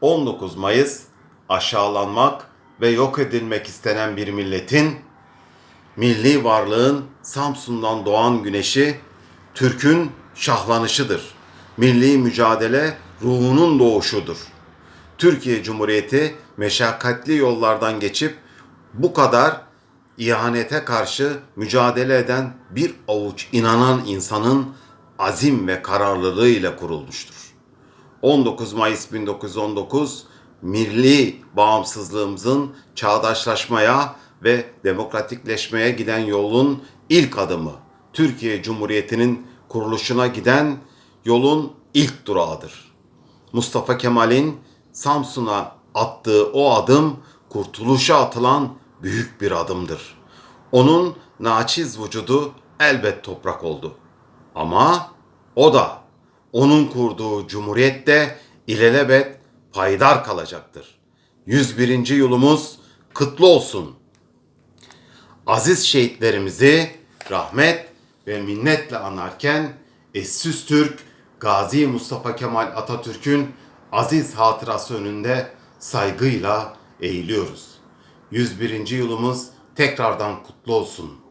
19 Mayıs aşağılanmak ve yok edilmek istenen bir milletin milli varlığın Samsun'dan doğan güneşi, Türk'ün şahlanışıdır. Milli mücadele ruhunun doğuşudur. Türkiye Cumhuriyeti meşakkatli yollardan geçip bu kadar ihanete karşı mücadele eden bir avuç inanan insanın azim ve kararlılığıyla kurulmuştur. 19 Mayıs 1919 milli bağımsızlığımızın çağdaşlaşmaya ve demokratikleşmeye giden yolun ilk adımı. Türkiye Cumhuriyeti'nin kuruluşuna giden yolun ilk durağıdır. Mustafa Kemal'in Samsun'a attığı o adım kurtuluşa atılan büyük bir adımdır. Onun naçiz vücudu elbet toprak oldu. Ama o da onun kurduğu cumhuriyet de ilelebet payidar kalacaktır. 101. yılımız kutlu olsun. Aziz şehitlerimizi rahmet ve minnetle anarken eşsiz Türk Gazi Mustafa Kemal Atatürk'ün aziz hatırası önünde saygıyla eğiliyoruz. 101. yılımız tekrardan kutlu olsun.